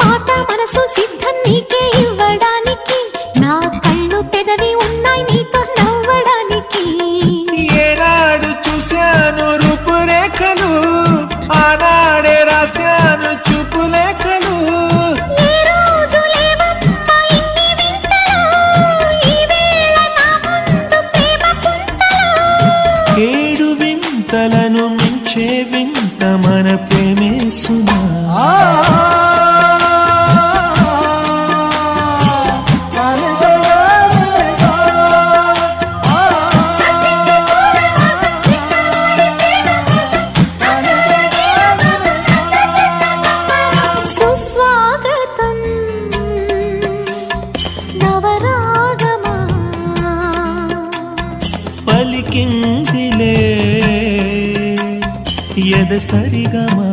మాట మనసు సిద్ధం నీకే ఇవ్వడానికి. నా కళ్ళు పెదవి ఉన్నాయి నీతో నవ్వడానికి. ఏనాడు చూశాను రూపురేఖలు ఆనాడే రాశాను చూపులేఖలు. ఏడు వింతలను మించే వింత మన ప్రేమే పలికిందిలే ఎద సరిగమా?